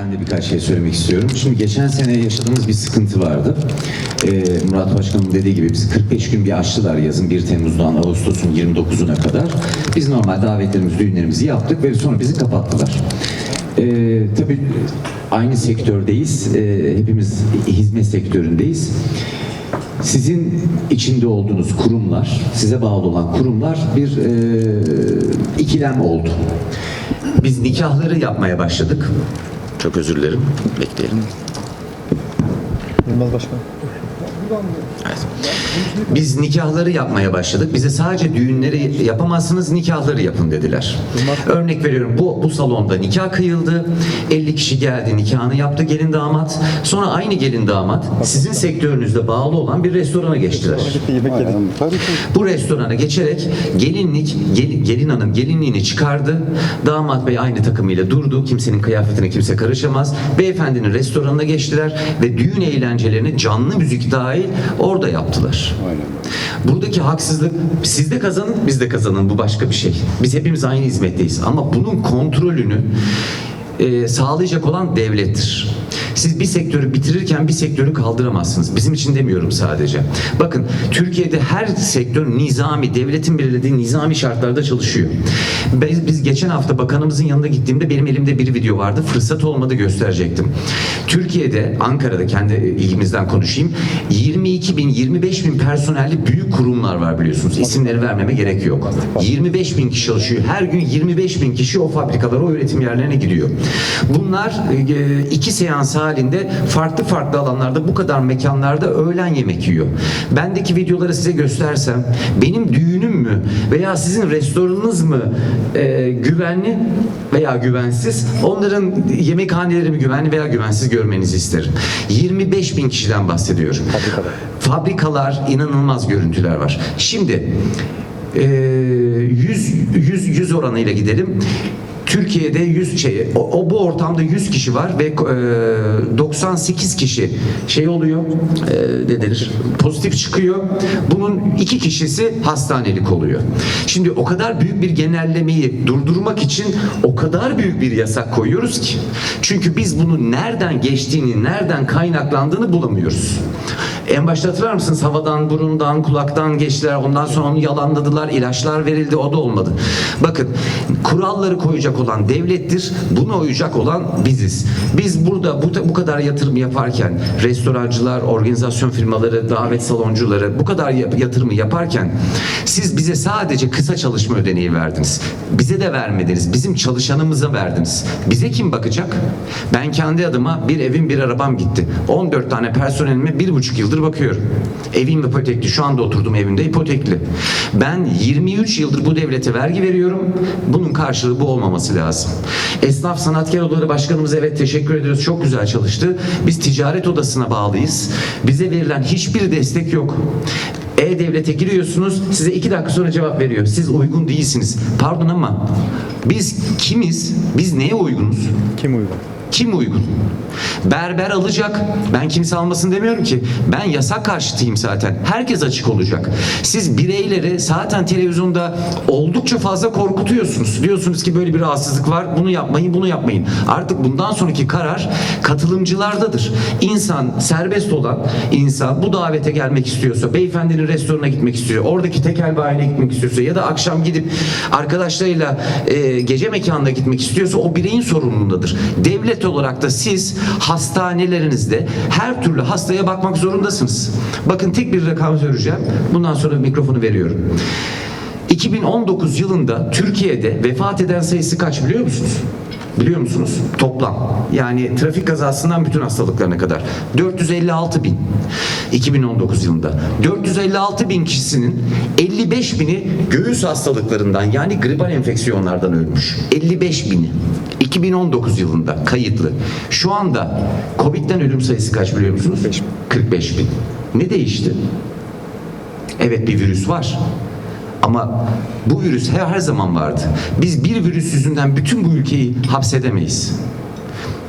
Ben de birkaç şey söylemek istiyorum. Şimdi geçen sene yaşadığımız bir sıkıntı vardı. Ee, Murat Başkan'ın dediği gibi biz 45 gün bir açtılar yazın 1 Temmuz'dan Ağustos'un 29'una kadar. Biz normal davetlerimizi, düğünlerimizi yaptık ve sonra bizi kapattılar. Ee, tabii aynı sektördeyiz. Ee, hepimiz hizmet sektöründeyiz. Sizin içinde olduğunuz kurumlar, size bağlı olan kurumlar bir e, ikilem oldu. Biz nikahları yapmaya başladık. Çok özür dilerim. Bekleyelim. Yılmaz Başkan. Evet. Biz nikahları yapmaya başladık. Bize sadece düğünleri yapamazsınız, nikahları yapın dediler. Örnek veriyorum bu bu salonda nikah kıyıldı. 50 kişi geldi, nikahını yaptı gelin damat. Sonra aynı gelin damat sizin sektörünüzde bağlı olan bir restorana geçtiler. Bu restorana geçerek gelinlik, gel- gelin hanım gelinliğini çıkardı. Damat bey aynı takımıyla durdu. Kimsenin kıyafetine kimse karışamaz. Beyefendinin restoranına geçtiler ve düğün eğlencelerini canlı müzik dahil orada yaptılar. Aynen. Buradaki haksızlık siz de kazanın biz de kazanın bu başka bir şey. Biz hepimiz aynı hizmetteyiz ama bunun kontrolünü e, sağlayacak olan devlettir. Siz bir sektörü bitirirken bir sektörü kaldıramazsınız. Bizim için demiyorum sadece. Bakın Türkiye'de her sektör nizami, devletin belirlediği nizami şartlarda çalışıyor. Biz, biz geçen hafta bakanımızın yanına gittiğimde benim elimde bir video vardı. Fırsat olmadı gösterecektim. Türkiye'de, Ankara'da kendi ilgimizden konuşayım. 22 bin, 25 bin personelli büyük kurumlar var biliyorsunuz. İsimleri vermeme gerek yok. 25 bin kişi çalışıyor. Her gün 25 bin kişi o fabrikalara, o üretim yerlerine gidiyor. Bunlar e, iki seans halinde farklı farklı alanlarda bu kadar mekanlarda öğlen yemek yiyor. Bendeki videoları size göstersem benim düğünüm mü veya sizin restoranınız mı e, güvenli veya güvensiz onların yemekhaneleri mi güvenli veya güvensiz görmenizi isterim. 25 bin kişiden bahsediyorum. Fabrikada. Fabrikalar inanılmaz görüntüler var. Şimdi e, 100 100 100 oranıyla gidelim. Türkiye'de 100 şey o, o bu ortamda 100 kişi var ve e, 98 kişi şey oluyor e, ne denir pozitif çıkıyor. Bunun iki kişisi hastanelik oluyor. Şimdi o kadar büyük bir genellemeyi durdurmak için o kadar büyük bir yasak koyuyoruz ki. Çünkü biz bunu nereden geçtiğini, nereden kaynaklandığını bulamıyoruz. En başta hatırlar mısınız? Havadan, burundan, kulaktan geçtiler. Ondan sonra onu yalanladılar. ilaçlar verildi. O da olmadı. Bakın kuralları koyacak olan devlettir. Buna uyacak olan biziz. Biz burada bu, bu kadar yatırım yaparken restorancılar, organizasyon firmaları, davet saloncuları bu kadar yatırımı yaparken siz bize sadece kısa çalışma ödeneği verdiniz. Bize de vermediniz. Bizim çalışanımıza verdiniz. Bize kim bakacak? Ben kendi adıma bir evim bir arabam gitti. 14 tane personelime bir buçuk yıldır bakıyorum. Evim ipotekli. Şu anda oturduğum evimde ipotekli. Ben 23 yıldır bu devlete vergi veriyorum. Bunun karşılığı bu olmaması lazım. Esnaf Sanatkar Odaları Başkanımız evet teşekkür ediyoruz. Çok güzel çalıştı. Biz ticaret odasına bağlıyız. Bize verilen hiçbir destek yok. E-Devlet'e giriyorsunuz size iki dakika sonra cevap veriyor. Siz uygun değilsiniz. Pardon ama biz kimiz? Biz neye uygunuz? Kim uygun? Kim uygun? Berber alacak. Ben kimse almasın demiyorum ki. Ben yasak karşıtıyım zaten. Herkes açık olacak. Siz bireyleri zaten televizyonda oldukça fazla korkutuyorsunuz. Diyorsunuz ki böyle bir rahatsızlık var. Bunu yapmayın, bunu yapmayın. Artık bundan sonraki karar katılımcılardadır. İnsan, serbest olan insan bu davete gelmek istiyorsa, beyefendinin restorana gitmek istiyor, oradaki tekel bayine gitmek istiyorsa ya da akşam gidip arkadaşlarıyla e, gece mekanına gitmek istiyorsa o bireyin sorumluluğundadır. Devlet olarak da siz hastanelerinizde her türlü hastaya bakmak zorundasınız. Bakın tek bir rakam söyleyeceğim. Bundan sonra mikrofonu veriyorum. 2019 yılında Türkiye'de vefat eden sayısı kaç biliyor musunuz? Biliyor musunuz? Toplam. Yani trafik kazasından bütün hastalıklarına kadar. 456 bin. 2019 yılında. 456 bin kişisinin 55 bini göğüs hastalıklarından yani gribal enfeksiyonlardan ölmüş. 55 bini. 2019 yılında kayıtlı. Şu anda Covid'den ölüm sayısı kaç biliyor musunuz? 45 bin. 45 bin. Ne değişti? Evet bir virüs var. Ama bu virüs her, her zaman vardı. Biz bir virüs yüzünden bütün bu ülkeyi hapsedemeyiz.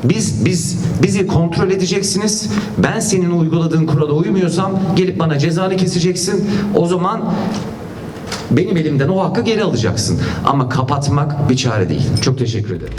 Biz biz bizi kontrol edeceksiniz. Ben senin uyguladığın kurala uymuyorsam gelip bana cezanı keseceksin. O zaman benim elimden o hakkı geri alacaksın. Ama kapatmak bir çare değil. Çok teşekkür ederim.